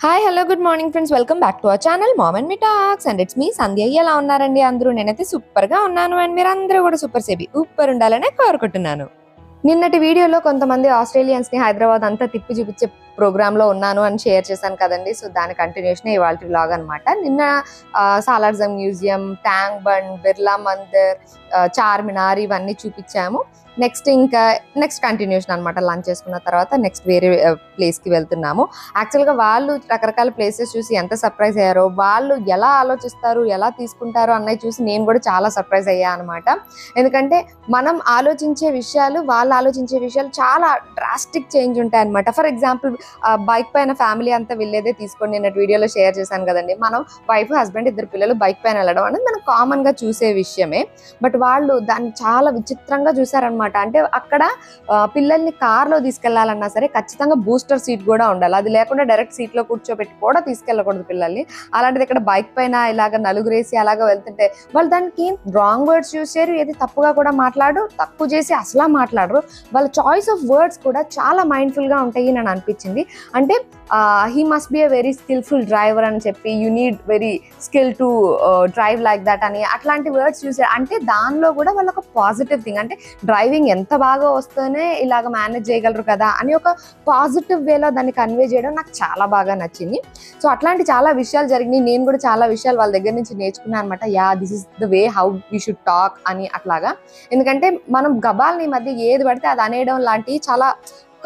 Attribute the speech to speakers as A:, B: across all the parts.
A: Hi hello good morning friends welcome back to our channel mom and me talks and it's me Sandhya ఎలా ఉన్నారండి అందరూ? నేనైతే సూపర్గా ఉన్నాను అండ్ మీరు అందరూ కూడా సూపర్ సేబీ సూపర్ ఉండాలనే కోరుకుంటున్నాను. నిన్నటి వీడియోలో కొంతమంది ఆస్ట్రేలియన్స్ని హైదరాబాద్ అంతా తిప్పి చూపించే ప్రోగ్రాంలో ఉన్నాను అని షేర్ చేశాను కదండి. సో దాని కంటిన్యూషన్ ఇవాళ వ్లాగ్ అనమాట నిన్న Salarjung museum tank bund Birla Mandir Charminar ఇవన్నీ చూపించాము. నెక్స్ట్ ఇంకా నెక్స్ట్ కంటిన్యూషన్ అనమాట లంచ్ చేసుకున్న తర్వాత నెక్స్ట్ వేరే ప్లేస్కి వెళ్తున్నాము. యాక్చువల్గా వాళ్ళు రకరకాల ప్లేసెస్ చూసి ఎంత సర్ప్రైజ్ అయ్యారో వాళ్ళు ఎలా ఆలోచిస్తారు ఎలా తీసుకుంటారో అన్నవి చూసి నేను కూడా చాలా సర్ప్రైజ్ అయ్యా అనమాట ఎందుకంటే మనం ఆలోచించే విషయాలు వాళ్ళు ఆలోచించే విషయాలు చాలా డ్రాస్టిక్ చేంజ్ ఉంటాయి అనమాట ఫర్ ఎగ్జాంపుల్ బైక్ పైన ఫ్యామిలీ అంతా వెళ్ళేదే తీసుకొని నేను వీడియోలో షేర్ చేశాను కదండి. మనం వైఫ్ హస్బెండ్ ఇద్దరు పిల్లలు బైక్ పైన వెళ్ళడం అనేది మనం కామన్గా చూసే విషయమే. బట్ వాళ్ళు దాన్ని చాలా విచిత్రంగా చూసారనమాట అంటే అక్కడ పిల్లల్ని కార్లో తీసుకెళ్ళాలన్నా సరే ఖచ్చితంగా బూస్టర్ సీట్ కూడా ఉండాలి. అది లేకుండా డైరెక్ట్ సీట్లో కూర్చోబెట్టి కూడా తీసుకెళ్ళకూడదు పిల్లల్ని. అలాంటిది ఇక్కడ బైక్ పైన ఇలాగ నలుగురేసి అలాగ వెళ్తుంటే వాళ్ళు దానికి రాంగ్ వర్డ్స్ యూస్ చేయరు. ఏది తప్పుగా కూడా మాట్లాడు తప్పు చేసి అసలా మాట్లాడరు. వాళ్ళ చాయిస్ ఆఫ్ వర్డ్స్ కూడా చాలా మైండ్ఫుల్గా ఉంటాయి అని అనిపించింది. అంటే he must be a very skilful driver అని చెప్పి you need very skill to drive like that అని అట్లాంటి వర్డ్స్ యూస్ అంటే దానిలో కూడా వాళ్ళ ఒక పాజిటివ్ థింగ్ అంటే డ్రైవింగ్ ఎంత బాగా వస్తేనే ఇలాగ మేనేజ్ చేయగలరు కదా అని ఒక పాజిటివ్ వేలో దాన్ని కన్వే చేయడం నాకు చాలా బాగా నచ్చింది. సో అట్లాంటి చాలా విషయాలు జరిగినాయి. నేను కూడా చాలా విషయాలు వాళ్ళ దగ్గర నుంచి నేర్చుకున్నాను అనమాట yeah this is the way how we should talk అని అట్లాగా. ఎందుకంటే మనం గబాల్ని మధ్య ఏది పడితే అది అనేయడం లాంటివి చాలా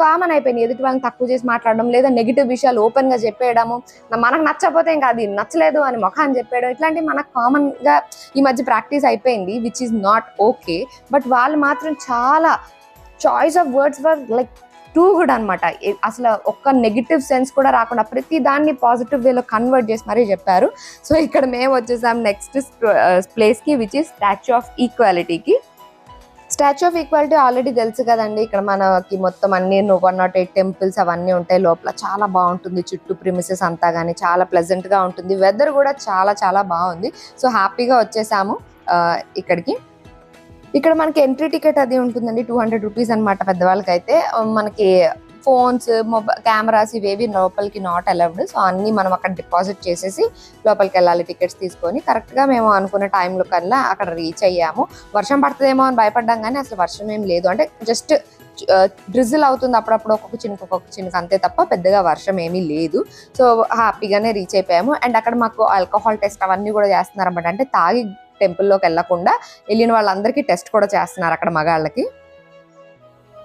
A: కామన్ అయిపోయింది. ఎదుటి వాళ్ళని తక్కువ చేసి మాట్లాడడం లేదా నెగిటివ్ విషయాలు ఓపెన్గా చెప్పేయడము. మనకు నచ్చకపోతే ఇంకా అది నచ్చలేదు అని ముఖాన్ని చెప్పేయడం. ఇట్లాంటివి మనకు కామన్గా ఈ మధ్య ప్రాక్టీస్ అయిపోయింది which is not okay but వాళ్ళు మాత్రం చాలా choice of words were like too good అనమాట అసలు ఒక్క నెగిటివ్ సెన్స్ కూడా రాకుండా ప్రతి దాన్ని పాజిటివ్ వేలో కన్వర్ట్ చేసి మరీ చెప్పారు. సో ఇక్కడ మేము వచ్చేసాం నెక్స్ట్ ప్లేస్కి విచ్ ఇస్ స్టాచ్యూ ఆఫ్ ఈక్వాలిటీకి స్టాచ్యూ ఆఫ్ ఈక్వాలిటీ ఆల్రెడీ తెలుసు కదండి. ఇక్కడ మనకి మొత్తం అన్ని వన్ నాట్ ఎయిట్ టెంపుల్స్ అవన్నీ ఉంటాయి. లోపల చాలా బాగుంటుంది. చుట్టూ ప్రిమిసెస్ అంతా కానీ చాలా ప్లెజెంట్గా ఉంటుంది. వెదర్ కూడా చాలా చాలా బాగుంది. సో హ్యాపీగా వచ్చేసాము ఇక్కడికి. ఇక్కడ మనకి ఎంట్రీ టికెట్ అది ఉంటుందండి. టూ హండ్రెడ్ రూపీస్ అనమాట పెద్దవాళ్ళకైతే. మనకి ఫోన్స్ మొబైల్ కెమెరాస్ ఇవేవి లోపలికి నాట్ అలౌడ్ సో అన్నీ మనం అక్కడ డిపాజిట్ చేసేసి లోపలికి వెళ్ళాలి టికెట్స్ తీసుకొని కరెక్ట్గా మేము అనుకున్న టైంలో కల్లా అక్కడ రీచ్ అయ్యాము. వర్షం పడుతుందేమో అని భయపడ్డాం కానీ అసలు వర్షం ఏం లేదు. అంటే జస్ట్ డ్రిజిల్ అవుతుంది అప్పుడప్పుడు ఒక్కొక్క చినుకు ఒక్కొక్క చినుకు అంతే తప్ప పెద్దగా వర్షం ఏమీ లేదు. సో హ్యాపీగానే రీచ్ అయిపోయాము. అండ్ అక్కడ మాకు ఆల్కహాల్ టెస్ట్ అవన్నీ కూడా చేస్తున్నారు అనమాట అంటే తాగి టెంపుల్లోకి వెళ్ళకుండా వెళ్ళిన వాళ్ళందరికీ టెస్ట్ కూడా చేస్తున్నారు అక్కడ మగాళ్ళకి.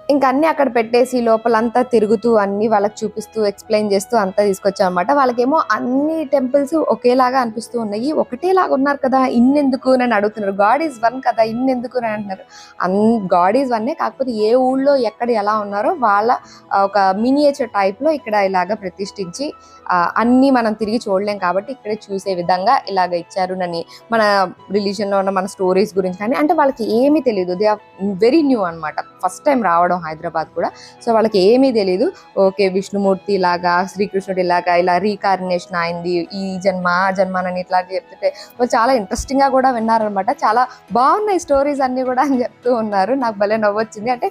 A: ఇంకా అన్ని అక్కడ పెట్టేసి లోపలంతా తిరుగుతూ అన్ని వాళ్ళకి చూపిస్తూ ఎక్స్ప్లెయిన్ చేస్తూ అంతా తీసుకొచ్చాం అనమాట వాళ్ళకేమో అన్ని టెంపుల్స్ ఒకేలాగా అనిపిస్తూ ఉన్నాయి. ఒకటేలాగా ఉన్నారు కదా ఇన్నెందుకు అని అడుగుతున్నారు. గాడ్ ఈజ్ వన్ కదా ఇన్నెందుకు అని అంటున్నారు. అన్ గాడ్ ఈజ్ వన్నే కాకపోతే ఏ ఊళ్ళో ఎక్కడ ఎలా ఉన్నారో వాళ్ళ ఒక మినియేచర్ టైప్లో ఇక్కడ ఇలాగ ప్రతిష్ఠించి అన్ని మనం తిరిగి చూడలేం కాబట్టి ఇక్కడే చూసే విధంగా ఇలాగ ఇచ్చారు నని. మన రిలీజన్లో ఉన్న మన స్టోరీస్ గురించి కానీ అంటే వాళ్ళకి ఏమీ తెలియదు దే ఆర్ వెరీ న్యూ అన్నమాట. ఫస్ట్ టైం రావడం హైదరాబాద్ కూడా. సో వాళ్ళకి ఏమీ తెలియదు ఓకే విష్ణుమూర్తి ఇలాగా శ్రీకృష్ణుడు ఇలాగా ఇలా రీకార్నేషన్ అయింది ఈ జన్మ ఆ జన్మ అని ఇట్లా చెప్తుంటే వాళ్ళు చాలా ఇంట్రెస్టింగ్గా కూడా విన్నారనమాట. చాలా బాగున్నాయి స్టోరీస్ అన్ని కూడా అని చెప్తూ ఉన్నారు. నాకు భలే నవ్వొచ్చింది. అంటే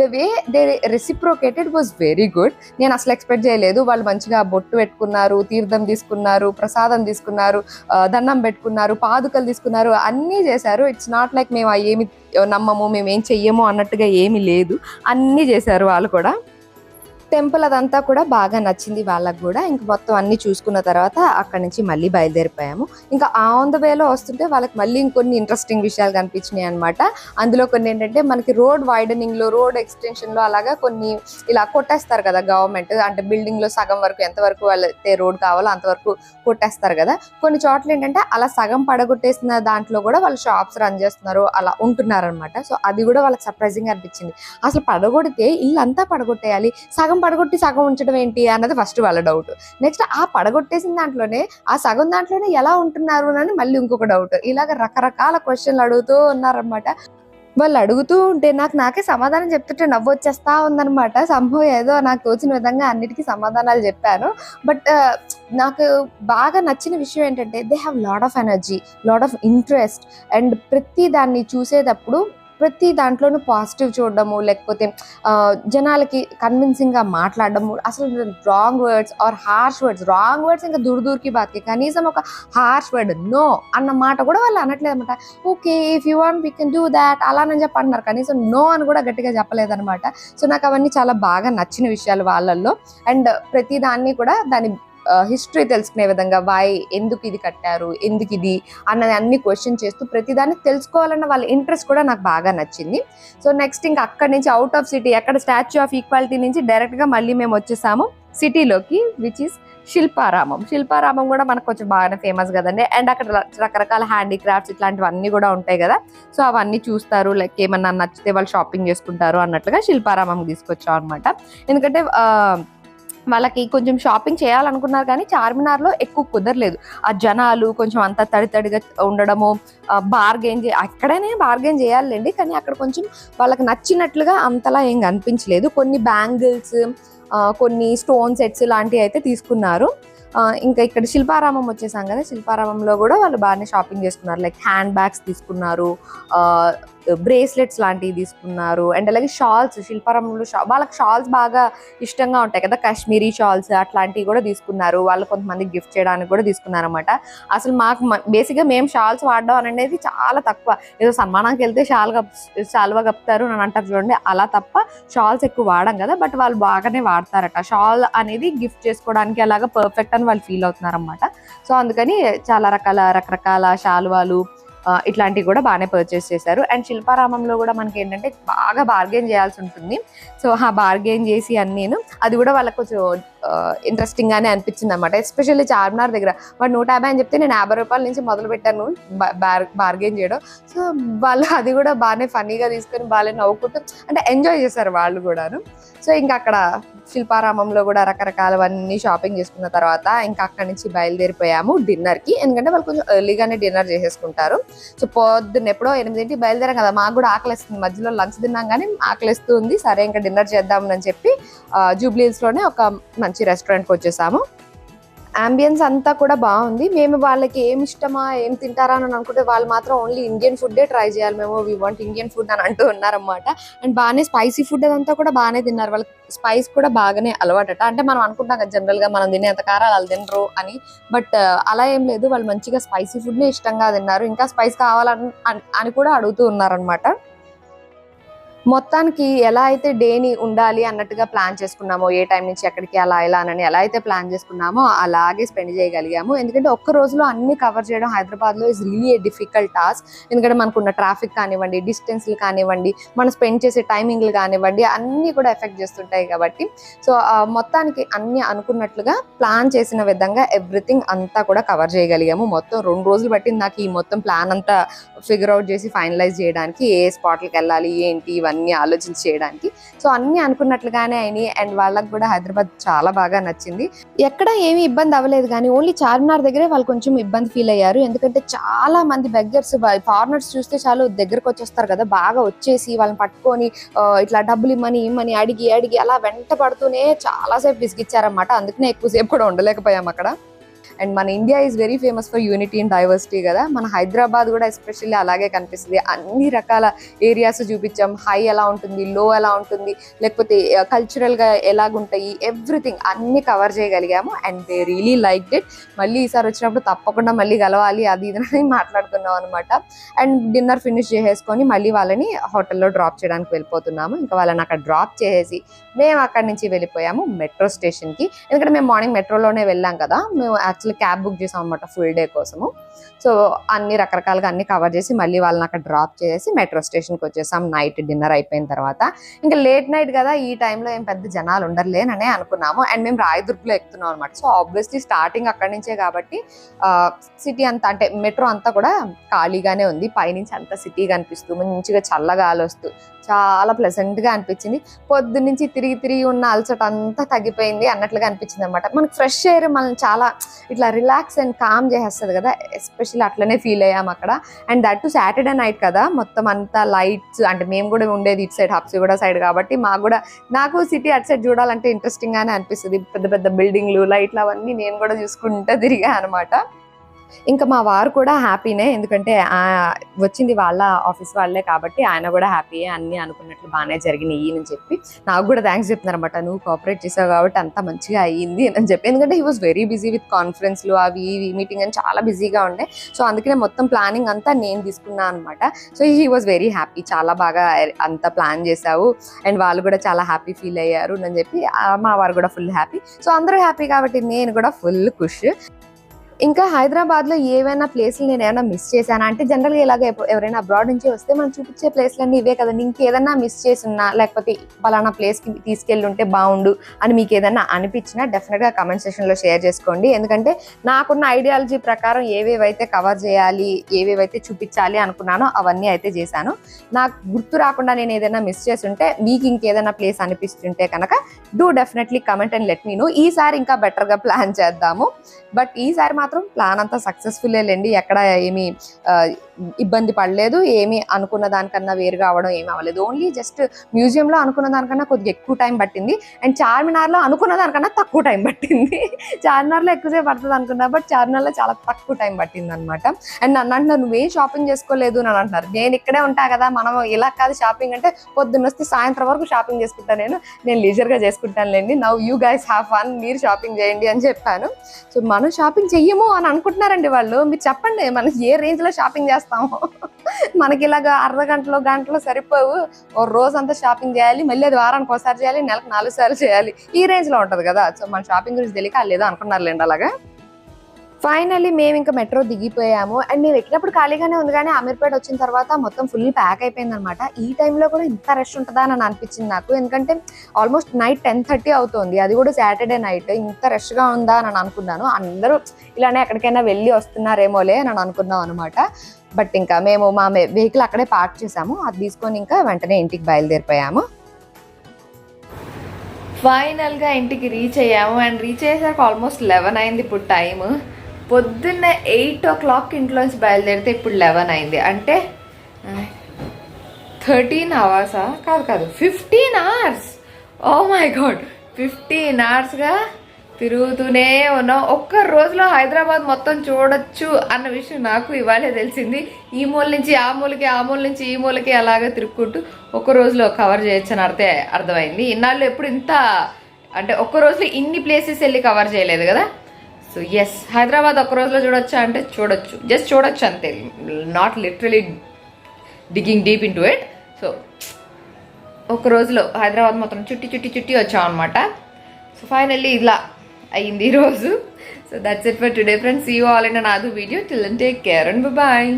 A: the way they reciprocated was very good నేను అసలు ఎక్స్పెక్ట్ చేయలేదు. వాళ్ళు మంచిగా బొట్టు పెట్టుకున్నారు తీర్థం తీసుకున్నారు ప్రసాదం తీసుకున్నారు దండం పెట్టుకున్నారు పాదుకలు తీసుకున్నారు అన్నీ చేశారు. ఇట్స్ నాట్ లైక్ మేము ఏమి నమ్మము మేము ఏం చెయ్యము అన్నట్టుగా ఏమీ లేదు. అన్నీ చేశారు వాళ్ళు కూడా. టెంపుల్ అదంతా కూడా బాగా నచ్చింది వాళ్ళకు కూడా. ఇంక మొత్తం అన్ని చూసుకున్న తర్వాత అక్కడి నుంచి మళ్ళీ బయలుదేరిపోయాము. ఇంకా ఆన్ ద వేలో వస్తుంటే వాళ్ళకి మళ్ళీ ఇంకొన్ని ఇంట్రెస్టింగ్ విషయాలు కనిపించినాయి అనమాట అందులో కొన్ని ఏంటంటే మనకి రోడ్ వైడనింగ్లో రోడ్ ఎక్స్టెన్షన్లో అలాగా కొన్ని ఇలా కొట్టేస్తారు కదా గవర్నమెంట్ అంటే బిల్డింగ్లో సగం వరకు ఎంత వరకు వాళ్ళైతే రోడ్ కావాలో అంతవరకు కొట్టేస్తారు కదా. కొన్ని చోట్ల ఏంటంటే అలా సగం పడగొట్టేసిన దాంట్లో కూడా వాళ్ళు షాప్స్ రన్ చేస్తున్నారు అలా ఉంటున్నారు అనమాట సో అది కూడా వాళ్ళకి సర్ప్రైజింగ్ అనిపించింది. అసలు పడగొడితే ఇల్లు అంతా పడగొట్టేయాలి. సగం పడగొట్టి సగం ఉంచడం ఏంటి అన్నది ఫస్ట్ వాళ్ళ డౌట్ నెక్స్ట్ ఆ పడగొట్టేసిన దాంట్లోనే ఆ సగం దాంట్లోనే ఎలా ఉంటున్నారు అని మళ్ళీ ఇంకొక డౌట్ ఇలాగ రకరకాల క్వశ్చన్లు అడుగుతూ ఉన్నారనమాట వాళ్ళు అడుగుతూ ఉంటే నాకు నాకే సమాధానం చెప్తుంటే నవ్వు వచ్చేస్తా ఉందన్నమాట. సంభవం ఏదో నాకు తోచిన విధంగా అన్నిటికీ సమాధానాలు చెప్పాను. బట్ నాకు బాగా నచ్చిన విషయం ఏంటంటే they have lot of energy lot of interest and ప్రతి దాన్ని చూసేటప్పుడు ప్రతి దాంట్లోనూ పాజిటివ్ చూడడము లేకపోతే జనాలకి కన్విన్సింగ్గా మాట్లాడడము అసలు wrong words or harsh words wrong words ఇంకా దూర దూరికి బాత్కి కనీసం ఒక హార్ష్ వర్డ్ నో అన్న మాట కూడా వాళ్ళు అనట్లేదు అనమాట okay if you want we can do that అలానని చెప్పి అంటున్నారు కనీసం నో అని కూడా గట్టిగా చెప్పలేదన్నమాట. సో నాకు అవన్నీ చాలా బాగా నచ్చిన విషయాలు వాళ్ళల్లో. అండ్ ప్రతి దాన్ని కూడా దాని హిస్టరీ తెలుసుకునే విధంగా వై ఎందుకు ఇది కట్టారు ఎందుకు ఇది అన్నది అన్ని క్వశ్చన్ చేస్తూ ప్రతిదాన్ని తెలుసుకోవాలన్న వాళ్ళ ఇంట్రెస్ట్ కూడా నాకు బాగా నచ్చింది. సో నెక్స్ట్ ఇంకా అక్కడి నుంచి అవుట్ ఆఫ్ సిటీ ఎక్కడ స్టాచ్యూ ఆఫ్ ఈక్వాలిటీ నుంచి డైరెక్ట్గా మళ్ళీ మేము వచ్చేసాము సిటీలోకి విచ్ ఇస్ శిల్పారామం. శిల్పారామం కూడా మనకు కొంచెం బాగానే ఫేమస్ కదండి. అండ్ అక్కడ రకరకాల హ్యాండీక్రాఫ్ట్స్ ఇట్లాంటివన్నీ కూడా ఉంటాయి కదా. సో అవన్నీ చూస్తారు లైక్ ఏమన్నా నచ్చితే వాళ్ళు షాపింగ్ చేసుకుంటారు అన్నట్లుగా శిల్పారామం తీసుకొచ్చాం అనమాట ఎందుకంటే వాళ్ళకి కొంచెం షాపింగ్ చేయాలనుకున్నారు కానీ చార్మినార్లో ఎక్కువ కుదరలేదు. ఆ జనాలు కొంచెం అంత తడి తడిగా ఉండడము బార్గెన్ చే అక్కడనే బార్గెన్ చేయాలండి కానీ అక్కడ కొంచెం వాళ్ళకి నచ్చినట్లుగా అంతలా ఏం కనిపించలేదు. కొన్ని బ్యాంగిల్స్ కొన్ని స్టోన్ సెట్స్ లాంటివి అయితే తీసుకున్నారు. ఇంకా ఇక్కడ శిల్పారామం వచ్చేసాం కదా శిల్పారామంలో కూడా వాళ్ళు బాగానే షాపింగ్ చేసుకున్నారు. లైక్ హ్యాండ్ బ్యాగ్స్ తీసుకున్నారు బ్రేస్లెట్స్ లాంటివి తీసుకున్నారు అండ్ అలాగే షాల్స్ శిల్పారామంలో షా వాళ్ళకి షాల్స్ బాగా ఇష్టంగా ఉంటాయి కదా కాశ్మీరీ షాల్స్ అట్లాంటివి కూడా తీసుకున్నారు. వాళ్ళు కొంతమంది గిఫ్ట్ చేయడానికి కూడా తీసుకున్నారు అనమాట అసలు మాకు బేసిక్గా మేము షాల్స్ వాడడం అనేది చాలా తక్కువ. ఏదో సన్మానానికి వెళ్తే షాల్ కప్ షాల్వా కప్తారు అని అంటారు చూడండి అలా తప్ప షాల్స్ ఎక్కువ వాడం కదా బట్ వాళ్ళు బాగానే వాడతారట. షాల్ అనేది గిఫ్ట్ చేసుకోవడానికి అలాగా పర్ఫెక్ట్ అని వాళ్ళు ఫీల్ అవుతున్నారనమాట సో అందుకని చాలా రకాల రకరకాల శాలువాలు ఇట్లాంటివి కూడా బాగానే పర్చేస్ చేశారు. అండ్ శిల్పారామంలో కూడా మనకి ఏంటంటే బాగా బార్గెన్ చేయాల్సి ఉంటుంది. సో ఆ బార్గెన్ చేసి అని నేను అది కూడా వాళ్ళకి కొంచెం ఇంట్రెస్టింగ్ గానే అనిపించింది అనమాట ఎస్పెషల్లీ చార్మినార్ దగ్గర. వాడు నూట యాభై అని చెప్తే నేను యాభై రూపాయల నుంచి మొదలు పెట్టాను బార్గెన్ చేయడం. సో వాళ్ళు అది కూడా బాగానే ఫన్నీగా తీసుకొని బాగానే నవ్వుకుంటూ అంటే ఎంజాయ్ చేశారు వాళ్ళు కూడాను. సో ఇంకా అక్కడ శిల్పారామంలో కూడా రకరకాలవన్నీ షాపింగ్ చేసుకున్న తర్వాత ఇంకా అక్కడి నుంచి బయలుదేరిపోయాము డిన్నర్కి. ఎందుకంటే వాళ్ళు కొంచెం ఎర్లీగానే డిన్నర్ చేసేసుకుంటారు. సో పొద్దున్న ఎప్పుడో ఎనిమిదింటి బయలుదేరాం కదా మాకు కూడా ఆకలిస్తుంది. మధ్యలో లంచ్ తిన్నాం కానీ ఆకలిస్తూ ఉంది. సరే ఇంకా డిన్నర్ చేద్దామని చెప్పి జూబ్లీహిల్స్లోనే ఒక మంచి మంచి రెస్టారెంట్కి వచ్చేసాము. అంబియన్స్ అంతా కూడా బాగుంది. మేము వాళ్ళకి ఏం ఇష్టమా ఏం తింటారా అని అనుకుంటే వాళ్ళు మాత్రం ఓన్లీ ఇండియన్ ఫుడ్డే ట్రై చేయాలి. మేము వీ వాంట్ ఇండియన్ ఫుడ్ అని అంటూ ఉన్నారన్నమాట. అండ్ బాగానే స్పైసీ ఫుడ్ అదంతా కూడా బాగానే తిన్నారు. వాళ్ళకి స్పైస్ కూడా బాగానే అలవాటట. అంటే మనం అనుకుంటాం కదా జనరల్గా మనం తినే అంత కారాలు వాళ్ళు తినరు అని. బట్ uh, అలా ఏం లేదు. వాళ్ళు మంచిగా స్పైసీ ఫుడ్నే ఇష్టంగా తిన్నారు. ఇంకా స్పైస్ కావాలని అని- అని కూడా అడుగుతూ ఉన్నారనమాట మొత్తానికి ఎలా అయితే డేని ఉండాలి అన్నట్టుగా ప్లాన్ చేసుకున్నామో ఏ టైం నుంచి ఎక్కడికి అలా ఎలా అని ఎలా అయితే ప్లాన్ చేసుకున్నామో అలాగే స్పెండ్ చేయగలిగాము. ఎందుకంటే ఒక్క రోజులో అన్ని కవర్ చేయడం హైదరాబాద్లో is really a difficult task ఎందుకంటే మనకున్న ట్రాఫిక్ కానివ్వండి డిస్టెన్స్లు కానివ్వండి మనం స్పెండ్ చేసే టైమింగ్లు కానివ్వండి అన్నీ కూడా ఎఫెక్ట్ చేస్తుంటాయి కాబట్టి. సో మొత్తానికి అన్ని అనుకున్నట్లుగా ప్లాన్ చేసిన విధంగా ఎవ్రీథింగ్ అంతా కూడా కవర్ చేయగలిగాము. మొత్తం రెండు రోజులు పట్టింది నాకు ఈ మొత్తం ప్లాన్ అంతా ఫిగర్ అవుట్ చేసి ఫైనలైజ్ చేయడానికి ఏ స్పాట్లకు వెళ్ళాలి ఏంటి ఇవన్నీ ఆలోచించి చేయడానికి. సో అన్ని అనుకున్నట్లుగానే అయినాయి. అండ్ వాళ్ళకి కూడా హైదరాబాద్ చాలా బాగా నచ్చింది. ఎక్కడ ఏమీ ఇబ్బంది అవ్వలేదు కానీ ఓన్లీ చార్మినార్ దగ్గరే వాళ్ళు కొంచెం ఇబ్బంది ఫీల్ అయ్యారు. ఎందుకంటే చాలా మంది బెగ్గర్స్ ఫారినర్స్ చూస్తే చాలు దగ్గరకు వచ్చేస్తారు కదా బాగా వచ్చేసి వాళ్ళని పట్టుకొని ఇట్లా డబ్బులు ఇమ్మని ఇమ్మని అడిగి అడిగి అలా వెంట పడుతూనే చాలాసేపు విసిగిచ్చారన్నమాట. అందుకనే ఎక్కువసేపు కూడా ఉండలేకపోయాం అక్కడ. అండ్ మన India is very famous for unity and diversity కదా. మన హైదరాబాద్ కూడా ఎస్పెషల్లీ అలాగే కనిపిస్తుంది. అన్ని రకాల ఏరియాస్ చూపించాం. హై ఎలా ఉంటుంది? లో ఎలా ఉంటుంది? లేకపోతే కల్చరల్గా ఎలాగుంటాయి? ఎవ్రీథింగ్ అన్ని cover చేయగలిగాము. And they really like it మళ్ళీ ఈసారి వచ్చినప్పుడు తప్పకుండా మళ్ళీ కలవాలి. అది ఇది అని మాట్లాడుకున్నాం అనమాట అండ్ డిన్నర్ ఫినిష్ చేసేసుకొని మళ్ళీ వాళ్ళని హోటల్లో డ్రాప్ చేయడానికి వెళ్ళిపోతున్నాము. ఇంకా వాళ్ళని అక్కడ డ్రాప్ చేసేసి మేము అక్కడి నుంచి వెళ్ళిపోయాము. మెట్రో స్టేషన్కి ఎందుకంటే మేము మార్నింగ్ మెట్రోలోనే వెళ్ళాం కదా. మేము యాక్చువల్లీ క్యాబ్ బుక్ చేసాం అనమాట ఫుల్ డే కోసము. సో అన్ని రకరకాలుగా అన్ని కవర్ చేసి మళ్ళీ వాళ్ళని అక్కడ డ్రాప్ చేసి మెట్రో స్టేషన్కి వచ్చేసాం. నైట్ డిన్నర్ అయిపోయిన తర్వాత. ఇంకా లేట్ నైట్ కదా ఈ టైంలో ఏం పెద్ద జనాలు ఉండర్లేననే అనుకున్నాము. అండ్ మేము రాయదుర్గ్లో ఎక్కుతున్నాం అనమాట సో ఆబ్వియస్లీ స్టార్టింగ్ అక్కడి నుంచే కాబట్టి సిటీ అంతా అంటే మెట్రో అంతా కూడా ఖాళీగానే ఉంది. పైనుంచి అంతా సిటీ కనిపిస్తూ మంచిగా చల్లగాలి వస్తూ చాలా ప్లెజెంట్గా అనిపించింది. పొద్దునుంచి తిరిగి తిరిగి ఉన్న అలసట అంతా తగ్గిపోయింది అన్నట్లుగా అనిపించింది అనమాట మనకి ఫ్రెష్ ఎయిర్ మనల్ని చాలా ఇట్లా రిలాక్స్ అండ్ కామ్ చేసేస్తుంది కదా ఎస్పెషల్లీ అట్లనే ఫీల్ అయ్యాం అక్కడ. And that too Saturday night కదా మొత్తం అంతా లైట్స్ అంటే మేము కూడా ఉండేది ఇటు సైడ్ హబ్స్ కూడా సైడ్ కాబట్టి మాకు కూడా నాకు సిటీ అటు సైడ్ చూడాలంటే ఇంట్రెస్టింగ్ గానే అనిపిస్తుంది. పెద్ద పెద్ద బిల్డింగ్లు లైట్లు అవన్నీ నేను కూడా చూసుకుంటూ తిరిగా అనమాట ఇంకా మా వారు కూడా హ్యాపీనే ఎందుకంటే వచ్చింది వాళ్ళ ఆఫీస్ వాళ్ళే కాబట్టి ఆయన కూడా హ్యాపీయే అన్నీ అనుకున్నట్లు బాగానే జరిగినాయి అని చెప్పి. నాకు కూడా థ్యాంక్స్ చెప్తున్నారు అనమాట నువ్వు కోఆపరేట్ చేసావు కాబట్టి అంత మంచిగా అయ్యింది అని చెప్పి. ఎందుకంటే he was very busy with కాన్ఫరెన్స్లు అవి ఇవి మీటింగ్ అని చాలా బిజీగా ఉండే. సో అందుకనే మొత్తం ప్లానింగ్ అంతా నేను తీసుకున్నాను అనమాట so he was very happy చాలా బాగా అంతా ప్లాన్ చేసావు. అండ్ వాళ్ళు కూడా చాలా హ్యాపీ ఫీల్ అయ్యారు అని చెప్పి మా వారు కూడా ఫుల్ హ్యాపీ సో అందరూ హ్యాపీ కాబట్టి నేను కూడా ఫుల్ ఖుష్. ఇంకా హైదరాబాద్లో ఏవైనా ప్లేస్లు నేను ఏమైనా మిస్ చేశానా? అంటే జనరల్గా ఇలాగ ఎవరైనా అబ్రాడ్ నుంచి వస్తే మనం చూపించే ప్లేస్లన్నీ ఇవే కదండి ఇంకేదన్నా మిస్ చేసినా లేకపోతే పలానా ప్లేస్కి తీసుకెళ్ళి ఉంటే బాగుండు అని మీకు ఏదైనా అనిపించినా డెఫినెట్గా కమెంట్ సెక్షన్లో షేర్ చేసుకోండి. ఎందుకంటే నాకున్న ఐడియాలజీ ప్రకారం ఏవేవైతే కవర్ చేయాలి ఏవేవైతే చూపించాలి అనుకున్నానో అవన్నీ అయితే చేశాను. నాకు గుర్తు రాకుండా నేను ఏదైనా మిస్ చేస్తుంటే మీకు ఇంకేదైనా ప్లేస్ అనిపిస్తుంటే కనుక do definitely comment and let me know ఈసారి ఇంకా బెటర్గా ప్లాన్ చేద్దాము. బట్ ఈసారి మాత్రం ప్లాన్ అంతా సక్సెస్ఫుల్ లేండి. ఎక్కడ ఏమీ ఆ, ఇబ్బంది పడలేదు ఏమి అనుకున్న దానికన్నా వేరుగా అవ్వడం ఏమి అవ్వలేదు. ఓన్లీ జస్ట్ మ్యూజియంలో అనుకున్న దానికన్నా కొద్దిగా ఎక్కువ టైం పట్టింది. అండ్ చార్మినార్లో అనుకున్న దానికన్నా తక్కువ టైం పట్టింది. చార్మినార్లో ఎక్కువసేపు పడుతుంది అనుకున్నా బట్ చార్మినార్లో చాలా తక్కువ టైం పట్టింది అనమాట అండ్ నన్ను అంటున్నారు నువ్వేం షాపింగ్ చేసుకోలేదు అని అంటున్నారు. నేను ఇక్కడే ఉంటా కదా మనం ఇలా కాదు షాపింగ్ అంటే పొద్దున్న వస్తే సాయంత్రం వరకు షాపింగ్ చేసుకుంటాను నేను. నేను లీజర్గా చేసుకుంటానులేండి. Now you guys have fun మీరు షాపింగ్ చేయండి అని చెప్పాను. సో మనం షాపింగ్ చెయ్యము అని అనుకుంటున్నారండి వాళ్ళు. మీరు చెప్పండి మనం ఏ రేంజ్లో షాపింగ్ చేస్తాము. మనకి ఇలాగ అర్ధ గంటలో గంటలో సరిపోవు. ఓ రోజు అంతా షాపింగ్ చేయాలి మళ్ళీ అది వారానికి ఒకసారి చేయాలి నెలకు నాలుగు సార్లు చేయాలి. ఈ రేంజ్లో ఉంటది కదా. సో మన షాపింగ్ గురించి తెలియక వాళ్ళు ఏదో అనుకున్నారులేండి అలాగా? ఫైనల్లీ మేము ఇంకా మెట్రో దిగిపోయాము. అండ్ మేము ఎక్కినప్పుడు ఖాళీగానే ఉంది కానీ అమీర్పేట వచ్చిన తర్వాత మొత్తం ఫుల్ ప్యాక్ అయిపోయింది అనమాట ఈ టైంలో కూడా ఇంత రష్ ఉంటుందా అని అనిపించింది నాకు. ఎందుకంటే ఆల్మోస్ట్ నైట్ టెన్ థర్టీ అవుతుంది. అది కూడా సాటర్డే నైట్ ఇంత రష్గా ఉందా అని అనుకున్నాను. అందరూ ఇలానే ఎక్కడికైనా వెళ్ళి వస్తున్నారేమోలే అని అనుకున్నాం అనమాట బట్ ఇంకా మేము మా వెహికల్ అక్కడే పార్క్ చేసాము అది తీసుకొని ఇంకా వెంటనే ఇంటికి బయలుదేరిపోయాము. ఫైనల్గా ఇంటికి రీచ్ అయ్యాము. అండ్ రీచ్ అయ్యేసరికి ఆల్మోస్ట్ లెవెన్ అయింది ఇప్పుడు టైము పొద్దున్నే ఎయిట్ ఓ క్లాక్ ఇంట్లోంచి బయలుదేరితే ఇప్పుడు లెవెన్ అయింది. అంటే థర్టీన్ అవర్సా? కాదు కాదు fifteen hours! Oh my god! Fifteen అవర్స్గా తిరుగుతూనే ఉన్నాం. ఒక్క రోజులో హైదరాబాద్ మొత్తం చూడొచ్చు అన్న విషయం నాకు ఇవాళే తెలిసింది. ఈ మూల నుంచి ఆ మూలకి ఆ మూల నుంచి ఈ మూలకి అలాగే తిరుక్కుంటూ ఒక్క రోజులో కవర్ చేయొచ్చు అని అర్థే అర్థమైంది. ఇన్నాళ్ళు ఎప్పుడు ఇంత అంటే ఒక్క రోజులో ఇన్ని ప్లేసెస్ వెళ్ళి కవర్ చేయలేదు కదా? సో ఎస్ హైదరాబాద్ ఒక్క రోజులో చూడొచ్చా అంటే చూడొచ్చు. జస్ట్ చూడొచ్చు అంతే. Not literally digging deep into it so ఒక రోజులో హైదరాబాద్ మొత్తం చుట్టి చుట్టి చుట్టి వచ్చాం అనమాట సో ఫైనల్లీ ఇలా అయ్యింది ఈరోజు so that's it for today friends you all in నాదు video till and take care and bye